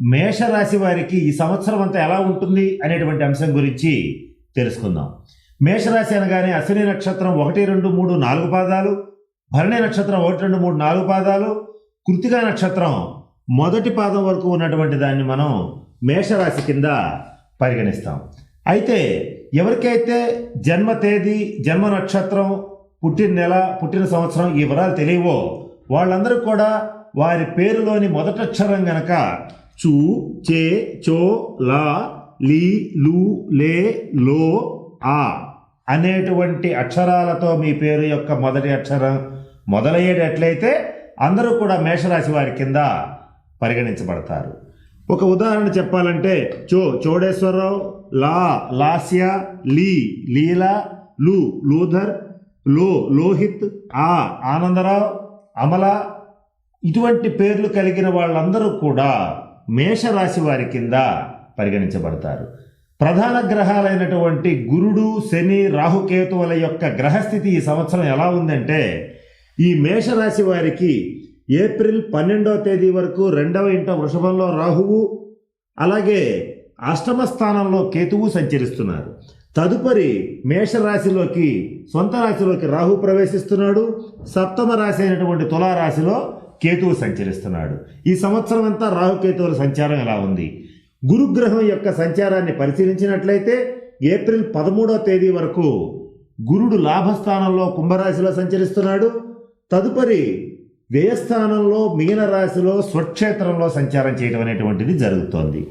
మేషరాశి వారికి ఈ సంవత్సరం అంతా ఎలా ఉంటుంది అనేటువంటి అంశం గురించి తెలుసుకుందాం. మేషరాశి అనగానే అశ్విని నక్షత్రం ఒకటి రెండు మూడు నాలుగు పాదాలు భరణి నక్షత్రం ఒకటి రెండు మూడు నాలుగు పాదాలు కృతికా నక్షత్రం మొదటి పాదం వరకు ఉన్నటువంటి దాన్ని మనం మేషరాశి కింద పరిగణిస్తాం. అయితే ఎవరికైతే జన్మ తేదీ జన్మ నక్షత్రం పుట్టిన నెల పుట్టిన సంవత్సరం ఈ వివరాలు తెలియవో వాళ్ళందరూ కూడా వారి పేరులోని మొదటక్షరం గనక చూ చే చో లా లీ లు లే లో ఆ. అనేటువంటి అక్షరాలతో మీ పేరు యొక్క మొదటి అక్షరం మొదలయ్యేటట్లయితే అందరూ కూడా మేషరాశి వారి కింద పరిగణించబడతారు. ఒక ఉదాహరణ చెప్పాలంటే చో చోడేశ్వరరావు లా లాస్య లీ లీలా లు లూధర్లో లోహిత్ ఆ ఆనందరావు అమల ఇటువంటి పేర్లు కలిగిన వాళ్ళందరూ కూడా మేషరాశి వారి కింద పరిగణించబడతారు. ప్రధాన గ్రహాలైనటువంటి గురుడు శని రాహుకేతువుల యొక్క గ్రహస్థితి ఈ సంవత్సరం ఎలా ఉందంటే ఈ మేషరాశి వారికి ఏప్రిల్ పన్నెండవ తేదీ వరకు రెండవ ఇంట వృషభంలో రాహువు అలాగే అష్టమ స్థానంలో కేతువు సంచరిస్తున్నారు. తదుపరి మేషరాశిలోకి సొంత రాశిలోకి రాహు ప్రవేశిస్తున్నాడు. సప్తమ రాశి అయినటువంటి తులారాశిలో కేతువు సంచరిస్తున్నాడు. ఈ సంవత్సరం అంతా రాహుకేతువుల సంచారం ఎలా ఉంది? గురుగ్రహం యొక్క సంచారాన్ని పరిశీలించినట్లయితే ఏప్రిల్ పదమూడవ తేదీ వరకు గురుడు లాభస్థానంలో కుంభరాశిలో సంచరిస్తున్నాడు. తదుపరి వ్యయస్థానంలో మిగిలిన రాశిలో స్వక్షేత్రంలో సంచారం చేయడం అనేటువంటిది జరుగుతోంది.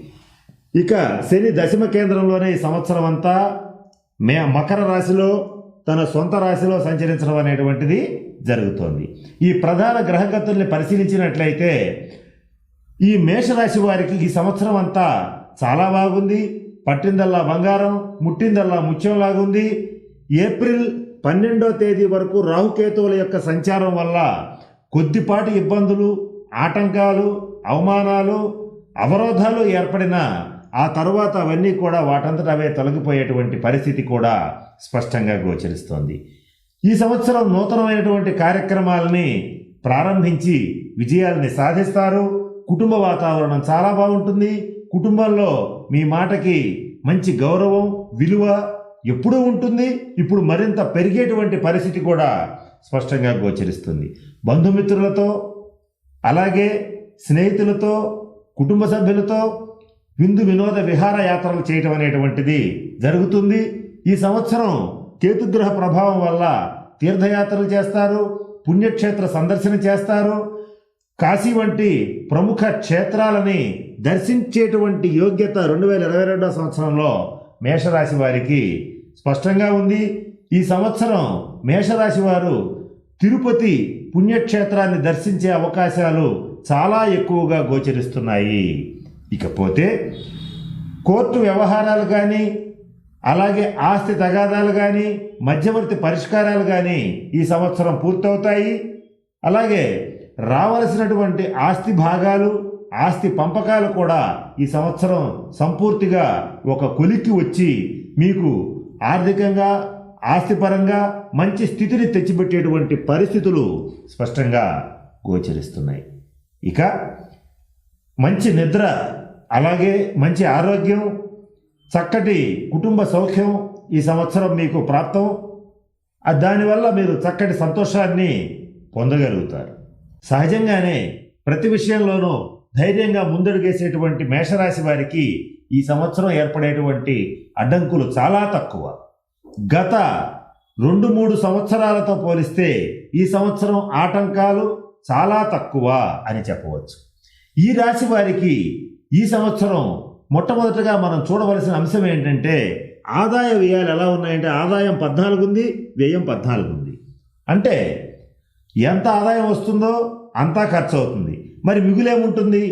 ఇక శని దశమ కేంద్రంలోనే ఈ సంవత్సరం అంతా మే మకర రాశిలో తన సొంత రాశిలో సంచరించడం అనేటువంటిది జరుగుతోంది. ఈ ప్రధాన గ్రహగతుల్ని పరిశీలించినట్లయితే ఈ మేషరాశి వారికి ఈ సంవత్సరం అంతా చాలా బాగుంది. పట్టిందల్లా బంగారం ముట్టిందల్లా ముత్యంలాగుంది ఏప్రిల్ పన్నెండో తేదీ వరకు రాహుకేతువుల యొక్క సంచారం వల్ల కొద్దిపాటి ఇబ్బందులు ఆటంకాలు అవమానాలు అవరోధాలు ఏర్పడిన ఆ తరువాత అవన్నీ కూడా వాటంతట అవే తొలగిపోయేటువంటి పరిస్థితి కూడా స్పష్టంగా గోచరిస్తోంది. ఈ సంవత్సరం నూతనమైనటువంటి కార్యక్రమాలని ప్రారంభించి విజయాల్ని సాధిస్తారు. కుటుంబ వాతావరణం చాలా బాగుంటుంది. కుటుంబంలో మీ మాటకి మంచి గౌరవం విలువ ఎప్పుడూ ఉంటుంది. ఇప్పుడు మరింత పెరిగేటువంటి పరిస్థితి కూడా స్పష్టంగా గోచరిస్తుంది. బంధుమిత్రులతో అలాగే స్నేహితులతో కుటుంబ సభ్యులతో విందు వినోద విహారయాత్రలు చేయటం అనేటువంటిది జరుగుతుంది. ఈ సంవత్సరం కేతుగ్రహ ప్రభావం వల్ల తీర్థయాత్రలు చేస్తారు పుణ్యక్షేత్ర సందర్శన చేస్తారు. కాశీ వంటి ప్రముఖ క్షేత్రాలని దర్శించేటువంటి యోగ్యత రెండు వేల ఇరవై రెండవ సంవత్సరంలో మేషరాశి వారికి స్పష్టంగా ఉంది. ఈ సంవత్సరం మేషరాశి వారు తిరుపతి పుణ్యక్షేత్రాన్ని దర్శించే అవకాశాలు చాలా ఎక్కువగా గోచరిస్తున్నాయి. ఇకపోతే కోర్టు వ్యవహారాలు కానీ అలాగే ఆస్తి తగాదాలు కానీ మధ్యవర్తి పరిష్కారాలు కానీ ఈ సంవత్సరం పూర్తవుతాయి. అలాగే రావలసినటువంటి ఆస్తి భాగాలు ఆస్తి పంపకాలు కూడా ఈ సంవత్సరం సంపూర్తిగా ఒక కొలికి వచ్చి మీకు ఆర్థికంగా ఆస్తిపరంగా మంచి స్థితిని తెచ్చిపెట్టేటువంటి పరిస్థితులు స్పష్టంగా గోచరిస్తున్నాయి. ఇక మంచి నిద్ర అలాగే మంచి ఆరోగ్యం చక్కటి కుటుంబ సౌఖ్యం ఈ సంవత్సరం మీకు ప్రాప్తం. దానివల్ల మీరు చక్కటి సంతోషాన్ని పొందగలుగుతారు. సహజంగానే ప్రతి విషయంలోనూ ధైర్యంగా ముందడుగేసేటువంటి మేషరాశి వారికి ఈ సంవత్సరం ఏర్పడేటువంటి అడ్డంకులు చాలా తక్కువ. గత రెండు మూడు సంవత్సరాలతో పోలిస్తే ఈ సంవత్సరం ఆటంకాలు చాలా తక్కువ అని చెప్పవచ్చు. ఈ రాశి వారికి ఈ సంవత్సరం మొట్టమొదటగా మనం చూడవలసిన అంశం ఏంటంటే ఆదాయ వ్యయాలు ఎలా ఉన్నాయంటే ఆదాయం పద్నాలుగు ఉంది వ్యయం పద్నాలుగు ఉంది అంటే ఎంత ఆదాయం వస్తుందో అంతా ఖర్చు అవుతుంది మరి మిగులేముంటుంది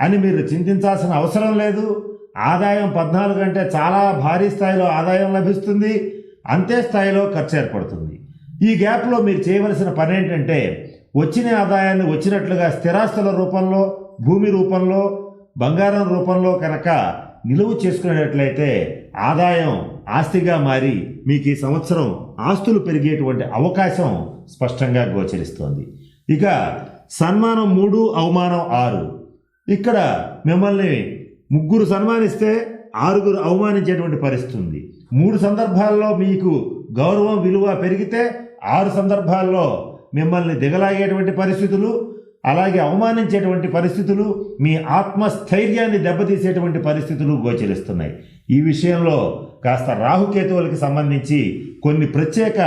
అని మీరు చింతించాల్సిన అవసరం లేదు. ఆదాయం పద్నాలుగు అంటే చాలా భారీ స్థాయిలో ఆదాయం లభిస్తుంది. అంతే స్థాయిలో ఖర్చు ఏర్పడుతుంది. ఈ గ్యాప్లో మీరు చేయవలసిన పని ఏంటంటే వచ్చిన ఆదాయాన్ని వచ్చినట్లుగా స్థిరాస్తుల రూపంలో భూమి రూపంలో బంగారం రూపంలో కనుక నిలువ చేసుకునేటట్లయితే ఆదాయం ఆస్తిగా మారి మీకు ఈ సంవత్సరం ఆస్తులు పెరిగేటువంటి అవకాశం స్పష్టంగా గోచరిస్తోంది. ఇక సన్మానం మూడు అవమానం ఆరు. ఇక్కడ మిమ్మల్ని ముగ్గురు సన్మానిస్తే ఆరుగురు అవమానించేటువంటి పరిస్థితి ఉంది. మూడు సందర్భాల్లో మీకు గౌరవం విలువ పెరిగితే ఆరు సందర్భాల్లో మిమ్మల్ని దిగలాగేటువంటి పరిస్థితులు అలాగే అవమానించేటువంటి పరిస్థితులు మీ ఆత్మస్థైర్యాన్ని దెబ్బతీసేటువంటి పరిస్థితులు గోచరిస్తున్నాయి. ఈ విషయంలో కాస్త రాహుకేతువులకి సంబంధించి కొన్ని ప్రత్యేక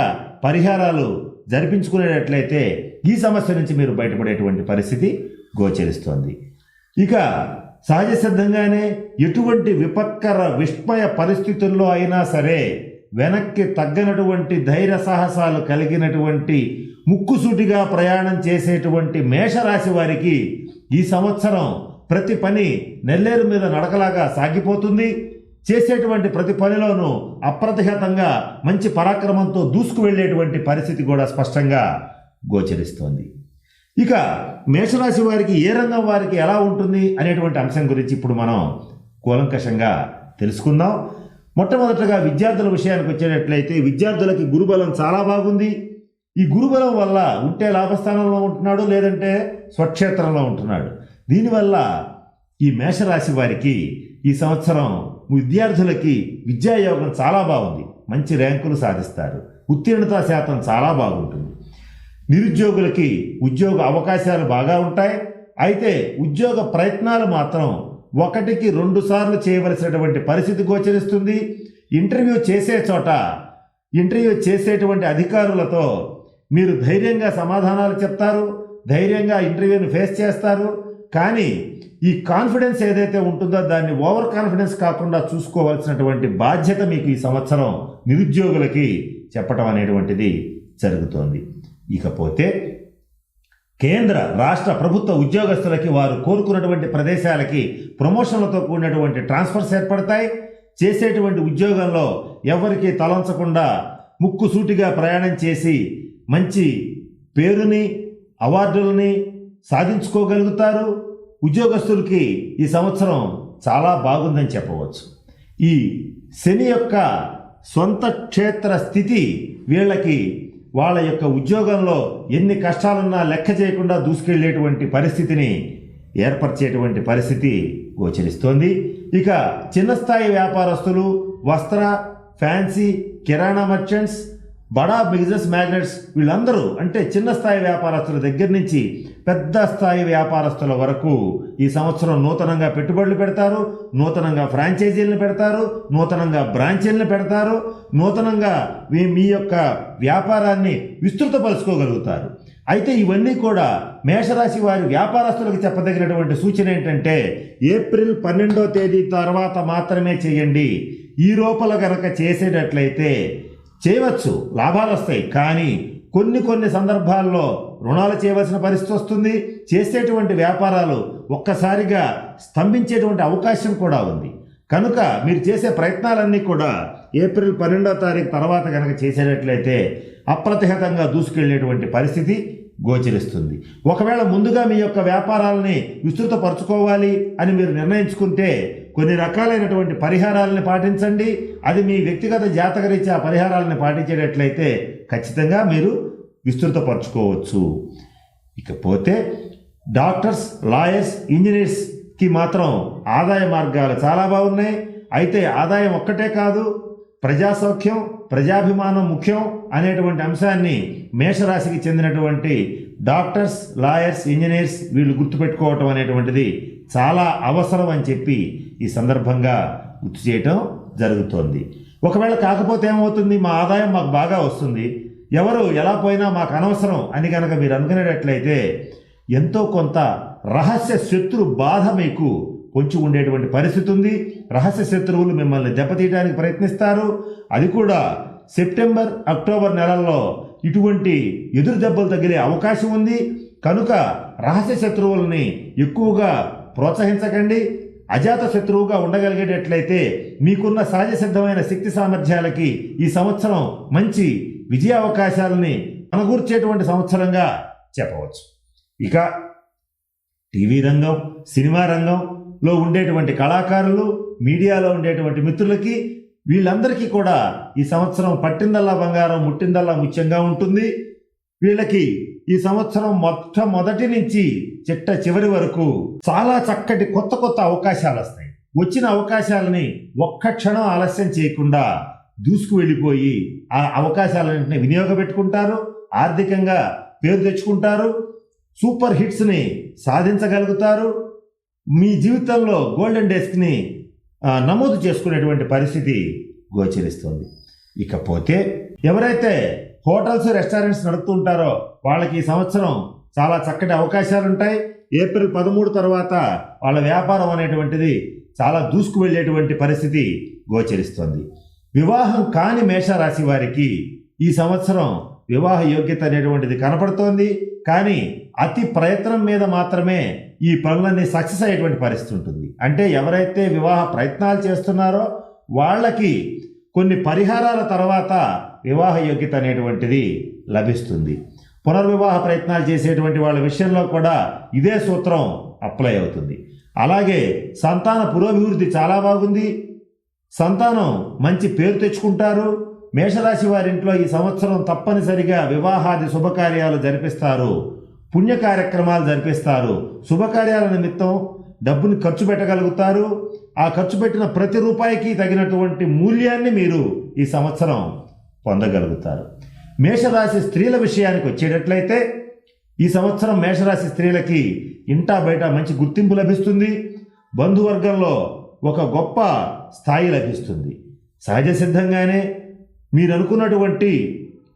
పరిహారాలు జరిపించుకునేటట్లయితే ఈ సమస్య నుంచి మీరు బయటపడేటువంటి పరిస్థితి గోచరిస్తోంది. ఇక సహజ సిద్ధంగానే ఎటువంటి విపత్కర విస్మయ పరిస్థితుల్లో అయినా సరే వెనక్కి తగ్గనటువంటి ధైర్య సాహసాలు కలిగినటువంటి ముక్కుసూటిగా ప్రయాణం చేసేటువంటి మేషరాశి వారికి ఈ సంవత్సరం ప్రతి పని నెల్లేరు మీద నడకలాగా సాగిపోతుంది. చేసేటువంటి ప్రతి పనిలోనూ అప్రతిహతంగా మంచి పరాక్రమంతో దూసుకు వెళ్ళేటువంటి పరిస్థితి కూడా స్పష్టంగా గోచరిస్తోంది. ఇక మేషరాశి వారికి ఏ రంగం వారికి ఎలా ఉంటుంది అనేటువంటి అంశం గురించి ఇప్పుడు మనం కూలంకషంగా తెలుసుకుందాం. మొట్టమొదటగా విద్యార్థుల విషయానికి వచ్చేటట్లయితే విద్యార్థులకి గురుబలం చాలా బాగుంది. ఈ గురుబలం వల్ల ఉంటే లాభస్థానంలో ఉంటున్నాడు లేదంటే స్వక్షేత్రంలో ఉంటున్నాడు. దీనివల్ల ఈ మేషరాశి వారికి ఈ సంవత్సరం విద్యార్థులకి విద్యాయోగం చాలా బాగుంది. మంచి ర్యాంకులు సాధిస్తారు. ఉత్తీర్ణత శాతం చాలా బాగుంటుంది. నిరుద్యోగులకి ఉద్యోగ అవకాశాలు బాగా ఉంటాయి. అయితే ఉద్యోగ ప్రయత్నాలు మాత్రం ఒకటికి రెండు సార్లు చేయవలసినటువంటి పరిస్థితి గోచరిస్తుంది. ఇంటర్వ్యూ చేసే చోట ఇంటర్వ్యూ చేసేటువంటి అధికారులతో మీరు ధైర్యంగా సమాధానాలు చెప్తారు ధైర్యంగా ఇంటర్వ్యూని ఫేస్ చేస్తారు కానీ ఈ కాన్ఫిడెన్స్ ఏదైతే ఉంటుందో దాన్ని ఓవర్ కాన్ఫిడెన్స్ కాకుండా చూసుకోవాల్సినటువంటి బాధ్యత మీకు ఈ సంవత్సరం నిరుద్యోగులకి చెప్పటం అనేటువంటిది జరుగుతోంది. ఇకపోతే కేంద్ర రాష్ట్ర ప్రభుత్వ ఉద్యోగస్తులకి వారు కోరుకున్నటువంటి ప్రదేశాలకి ప్రమోషన్లతో కూడినటువంటి ట్రాన్స్ఫర్స్ ఏర్పడతాయి. చేసేటువంటి ఉద్యోగంలో ఎవరికీ తలంచకుండా ముక్కుసూటిగా ప్రయాణం చేసి మంచి పేరుని అవార్డులని సాధించుకోగలుగుతారు. ఉద్యోగస్తులకి ఈ సంవత్సరం చాలా బాగుందని చెప్పవచ్చు. ఈ శని యొక్క సొంత క్షేత్ర స్థితి వీళ్ళకి వాళ్ళ యొక్క ఉద్యోగంలో ఎన్ని కష్టాలున్నా లెక్క చేయకుండా దూసుకెళ్ళేటువంటి పరిస్థితిని ఏర్పరిచేటువంటి పరిస్థితి గోచరిస్తోంది. ఇక చిన్న స్థాయి వ్యాపారస్తులు వస్త్ర ఫ్యాన్సీ కిరాణా మర్చెంట్స్ బడా బిజినెస్ మ్యాగ్నెట్స్ వీళ్ళందరూ అంటే చిన్న స్థాయి వ్యాపారస్తుల దగ్గర నుంచి పెద్ద స్థాయి వ్యాపారస్తుల వరకు ఈ సంవత్సరం నూతనంగా పెట్టుబడులు పెడతారు నూతనంగా ఫ్రాంచైజీలను పెడతారు నూతనంగా బ్రాంచీలను పెడతారు నూతనంగా మీ మీ యొక్క వ్యాపారాన్ని విస్తృతపరుచుకోగలుగుతారు. అయితే ఇవన్నీ కూడా మేషరాశి వారి వ్యాపారస్తులకు చెప్పదగినటువంటి సూచన ఏంటంటే ఏప్రిల్ పన్నెండో తేదీ తర్వాత మాత్రమే చేయండి. ఈ లోపల గనక చేసేటట్లయితే చేయవచ్చు లాభాలు వస్తాయి. కానీ కొన్ని కొన్ని సందర్భాల్లో రుణాలు చేయవలసిన పరిస్థితి వస్తుంది. చేసేటువంటి వ్యాపారాలు ఒక్కసారిగా స్తంభించేటువంటి అవకాశం కూడా ఉంది. కనుక మీరు చేసే ప్రయత్నాలన్నీ కూడా ఏప్రిల్ పన్నెండో తారీఖు తర్వాత కనుక చేసేటట్లయితే అప్రతిహతంగా దూసుకెళ్ళేటువంటి పరిస్థితి గోచరిస్తుంది. ఒకవేళ ముందుగా మీ యొక్క వ్యాపారాలని విస్తృతపరచుకోవాలి అని మీరు నిర్ణయించుకుంటే కొన్ని రకాలైనటువంటి పరిహారాలను పాటించండి. అది మీ వ్యక్తిగత జాతకరీత్యా పరిహారాలను పాటించేటట్లయితే ఖచ్చితంగా మీరు విస్తృతపరచుకోవచ్చు. ఇకపోతే డాక్టర్స్ లాయర్స్ ఇంజనీర్స్కి మాత్రం ఆదాయ మార్గాలు చాలా బాగున్నాయి. అయితే ఆదాయం ఒక్కటే కాదు ప్రజా సౌఖ్యం ప్రజాభిమానం ముఖ్యం అనేటువంటి అంశాన్ని మేషరాశికి చెందినటువంటి డాక్టర్స్ లాయర్స్ ఇంజనీర్స్ వీళ్ళు గుర్తుపెట్టుకోవటం అనేటువంటిది చాలా అవసరం అని చెప్పి ఈ సందర్భంగా గుర్తు చేయటం జరుగుతోంది. ఒకవేళ కాకపోతే ఏమవుతుంది? మా ఆదాయం మాకు బాగా వస్తుంది. ఎవరు ఎలా పోయినా మాకు అనవసరం అని కనుక మీరు అనుకునేటట్లయితే ఎంతో కొంత రహస్య శత్రు బాధ మీకు పొంచి ఉండేటువంటి పరిస్థితి ఉంది. రహస్య శత్రువులు మిమ్మల్ని దెబ్బతీయడానికి ప్రయత్నిస్తారు. అది కూడా సెప్టెంబర్ అక్టోబర్ నెలల్లో ఇటువంటి ఎదురు దెబ్బలు తగిలే అవకాశం ఉంది. కనుక రహస్య శత్రువుల్ని ఎక్కువగా ప్రోత్సహించకండి. అజాత శత్రువుగా ఉండగలిగేటట్లయితే మీకున్న సహజ సిద్ధమైన శక్తి సామర్థ్యాలకి ఈ సంవత్సరం మంచి విజయ అవకాశాలని మనగూర్చేటువంటి సంవత్సరంగా చెప్పవచ్చు. ఇక టీవీ రంగం సినిమా రంగం లో ఉండేటువంటి కళాకారులు మీడియాలో ఉండేటువంటి మిత్రులకి వీళ్ళందరికీ కూడా ఈ సంవత్సరం పట్టిందల్లా బంగారం ముట్టిందల్లా ముఖ్యంగా ఉంటుంది. వీళ్ళకి ఈ సంవత్సరం మొట్టమొదటి నుంచి చిట్ట చివరి వరకు చాలా చక్కటి కొత్త కొత్త అవకాశాలు వస్తాయి. వచ్చిన అవకాశాలని ఒక్క క్షణం ఆలస్యం చేయకుండా దూసుకు వెళ్ళిపోయి ఆ అవకాశాలన్నింటినీ వినియోగపెట్టుకుంటారు ఆర్థికంగా పేరు తెచ్చుకుంటారు సూపర్ హిట్స్ని సాధించగలుగుతారు. మీ జీవితంలో గోల్డెన్ డేస్క్ని నమోదు చేసుకునేటువంటి పరిస్థితి గోచరిస్తుంది. ఇకపోతే ఎవరైతే హోటల్స్ రెస్టారెంట్స్ నడుపుతుంటారో వాళ్ళకి ఈ సంవత్సరం చాలా చక్కటి అవకాశాలు ఉంటాయి. ఏప్రిల్ పదమూడు తర్వాత వాళ్ళ వ్యాపారం అనేటువంటిది చాలా దూసుకు వెళ్ళేటువంటి పరిస్థితి గోచరిస్తుంది. వివాహం కాని మేషరాశి వారికి ఈ సంవత్సరం వివాహ యోగ్యత అనేటువంటిది కనపడుతోంది. కానీ అతి ప్రయత్నం మీద మాత్రమే ఈ పనులన్నీ సక్సెస్ అయ్యేటువంటి పరిస్థితి ఉంటుంది. అంటే ఎవరైతే వివాహ ప్రయత్నాలు చేస్తున్నారో వాళ్ళకి కొన్ని పరిహారాల తర్వాత వివాహ యోగ్యత అనేటువంటిది లభిస్తుంది. పునర్వివాహ ప్రయత్నాలు చేసేటువంటి వాళ్ళ విషయంలో కూడా ఇదే సూత్రం అప్లై అవుతుంది. అలాగే సంతాన పురోభివృద్ధి చాలా బాగుంది. సంతానం మంచి పేరు తెచ్చుకుంటారు. మేషరాశి వారింట్లో ఈ సంవత్సరం తప్పనిసరిగా వివాహాది శుభకార్యాలు జరిపిస్తారు పుణ్య కార్యక్రమాలు జరిపిస్తారు. శుభకార్యాల నిమిత్తం డబ్బుని ఖర్చు పెట్టగలుగుతారు. ఆ ఖర్చు పెట్టిన ప్రతి రూపాయికి తగినటువంటి మూల్యాన్ని మీరు ఈ సంవత్సరం పొందగలుగుతారు. మేషరాశి స్త్రీల విషయానికి వచ్చేటట్లయితే ఈ సంవత్సరం మేషరాశి స్త్రీలకి ఇంటా బయట మంచి గుర్తింపు లభిస్తుంది. బంధువర్గంలో ఒక గొప్ప స్థాయి లభిస్తుంది. సహజ సిద్ధంగానే మీరు అనుకున్నటువంటి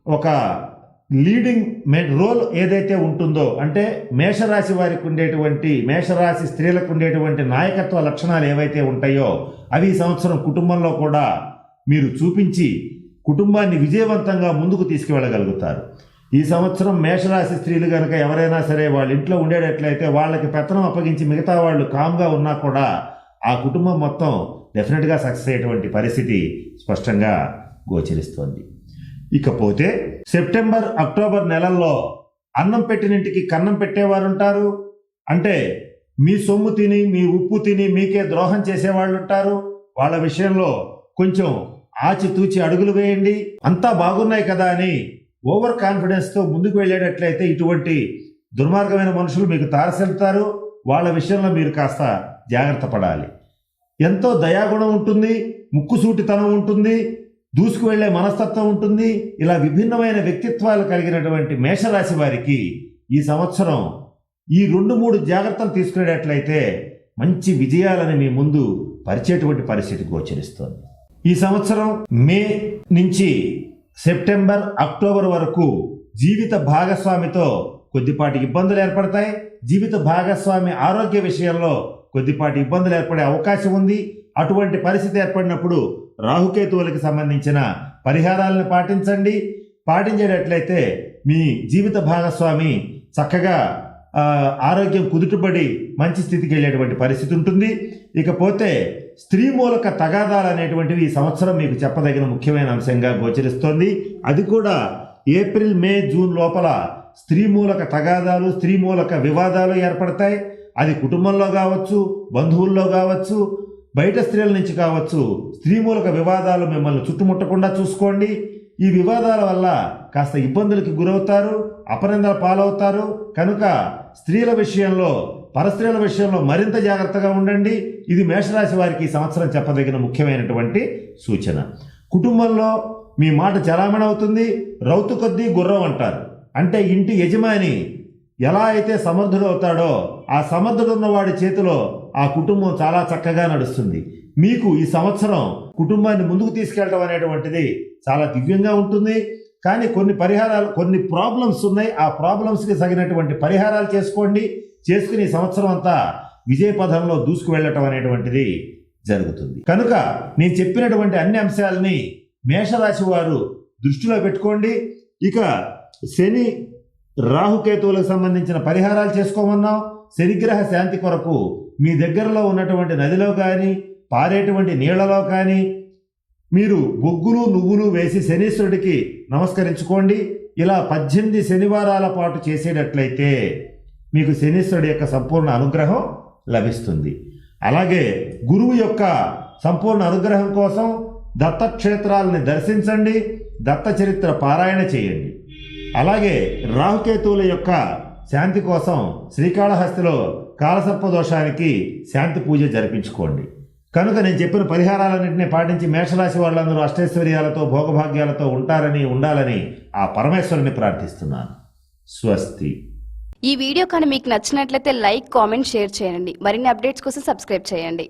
ఒక లీడింగ్ మే రోల్ ఏదైతే ఉంటుందో అంటే మేషరాశి వారికి ఉండేటువంటి మేషరాశి స్త్రీలకు ఉండేటువంటి నాయకత్వ లక్షణాలు ఏవైతే ఉంటాయో అవి ఈ సంవత్సరం కుటుంబంలో కూడా మీరు చూపించి కుటుంబాన్ని విజయవంతంగా ముందుకు తీసుకువెళ్ళగలుగుతారు. ఈ సంవత్సరం మేషరాశి స్త్రీలు కనుక ఎవరైనా సరే వాళ్ళ ఇంట్లో ఉండేటట్లయితే వాళ్ళకి పెత్తనం అప్పగించి మిగతా వాళ్ళు కామ్గా ఉన్నా కూడా ఆ కుటుంబం మొత్తం డెఫినెట్గా సక్సెస్ అయ్యేటువంటి పరిస్థితి స్పష్టంగా గోచరిస్తోంది. ఇకపోతే సెప్టెంబర్ అక్టోబర్ నెలల్లో అన్నం పెట్టినింటికి కన్నం పెట్టేవారుంటారు? అంటే మీ సొమ్ము తిని మీ ఉప్పు తిని మీకే ద్రోహం చేసేవాళ్ళు ఉంటారు వాళ్ళ విషయంలో కొంచెం ఆచితూచి అడుగులు వేయండి. అంతా బాగున్నాయి కదా అని ఓవర్ కాన్ఫిడెన్స్తో ముందుకు వెళ్ళేటట్లయితే ఇటువంటి దుర్మార్గమైన మనుషులు మీకు తారసెళ్తారు వాళ్ళ విషయంలో మీరు కాస్త జాగ్రత్త పడాలి. ఎంతో దయాగుణం ఉంటుంది ముక్కుసూటితనం ఉంటుంది. దూసుకు వెళ్ళే మనస్తత్వం ఉంటుంది. ఇలా విభిన్నమైన వ్యక్తిత్వాలు కలిగినటువంటి మేషరాశి వారికి ఈ సంవత్సరం ఈ రెండు మూడు జాగ్రత్తలు తీసుకునేటట్లయితే మంచి విజయాలని మీ ముందు పరిచేటువంటి పరిస్థితి గోచరిస్తుంది. ఈ సంవత్సరం మే నుంచి సెప్టెంబర్ అక్టోబర్ వరకు జీవిత భాగస్వామితో కొద్దిపాటి ఇబ్బందులు ఏర్పడతాయి. జీవిత భాగస్వామి ఆరోగ్య విషయంలో కొద్దిపాటి ఇబ్బందులు ఏర్పడే అవకాశం ఉంది. అటువంటి పరిస్థితి ఏర్పడినప్పుడు రాహుకేతువులకు సంబంధించిన పరిహారాలను పాటించండి. పాటించేటట్లయితే మీ జీవిత భాగస్వామి చక్కగా ఆరోగ్యం కుదుటపడి మంచి స్థితికి వెళ్ళేటువంటి పరిస్థితి ఉంటుంది. ఇకపోతే స్త్రీ మూలక తగాదాలు అనేటువంటివి ఈ సంవత్సరం మీకు చెప్పదగిన ముఖ్యమైన అంశంగా గోచరిస్తోంది. అది కూడా ఏప్రిల్ మే జూన్ లోపల స్త్రీ మూలక తగాదాలు స్త్రీ మూలక వివాదాలు ఏర్పడతాయి. అది కుటుంబంలో కావచ్చు బంధువుల్లో కావచ్చు బయట స్త్రీల నుంచి కావచ్చు స్త్రీ మూలక వివాదాలు మిమ్మల్ని చుట్టుముట్టకుండా చూసుకోండి. ఈ వివాదాల వల్ల కాస్త ఇబ్బందులకి గురవుతారు అపనిందల పాలవుతారు. కనుక స్త్రీల విషయంలో పరస్త్రీల విషయంలో మరింత జాగ్రత్తగా ఉండండి. ఇది మేషరాశి వారికి ఈ సంవత్సరం చెప్పదగిన ముఖ్యమైనటువంటి సూచన. కుటుంబంలో మీ మాట చలామణి అవుతుంది రౌతు కొద్దీ గుర్రం అంటారు. అంటే ఇంటి యజమాని ఎలా అయితే సమర్థుడు అవుతాడో ఆ సమర్థుడు వాడి చేతిలో ఆ కుటుంబం చాలా చక్కగా నడుస్తుంది. మీకు ఈ సంవత్సరం కుటుంబాన్ని ముందుకు తీసుకెళ్ళడం అనేటువంటిది చాలా దివ్యంగా ఉంటుంది. కానీ కొన్ని పరిహారాలు కొన్ని ప్రాబ్లమ్స్ ఉన్నాయి. ఆ ప్రాబ్లమ్స్కి తగినటువంటి పరిహారాలు చేసుకోండి. చేసుకుని ఈ సంవత్సరం అంతా విజయ పథంలో దూసుకు వెళ్ళటం అనేటువంటిది జరుగుతుంది. కనుక నేను చెప్పినటువంటి అన్ని అంశాలని మేషరాశి వారు దృష్టిలో పెట్టుకోండి. ఇక శని రాహుకేతువులకు సంబంధించిన పరిహారాలు చేసుకోమన్నాం శనిగ్రహ శాంతి కొరకు మీ దగ్గరలో ఉన్నటువంటి నదిలో కానీ పారేటువంటి నీళ్ళలో కానీ మీరు బొగ్గులు నువ్వులు వేసి శనీశ్వరుడికి నమస్కరించుకోండి. ఇలా పద్దెనిమిది శనివారాల పాటు చేసేటట్లయితే మీకు శనీశ్వరుడి యొక్క సంపూర్ణ అనుగ్రహం లభిస్తుంది. అలాగే గురువు యొక్క సంపూర్ణ అనుగ్రహం కోసం దత్తక్షేత్రాలని దర్శించండి. దత్త చరిత్ర పారాయణ చేయండి. అలాగే రాహుకేతువుల యొక్క శాంతి కోసం శ్రీకాళహస్తిలో కాలసర్ప దోషానికి శాంతి పూజ జరిపించుకోండి. కనుక నేను చెప్పిన పరిహారాలన్నింటినీ పాటించి మేషరాశి వాళ్ళందరూ అష్టైశ్వర్యాలతో భోగభాగ్యాలతో ఉంటారని ఉండాలని ఆ పరమేశ్వరుని ప్రార్థిస్తున్నాను. స్వస్తి. ఈ వీడియో కానీ మీకు నచ్చినట్లయితే లైక్ కామెంట్ షేర్ చేయండి. మరిన్ని అప్డేట్స్ కోసం సబ్స్క్రైబ్ చేయండి.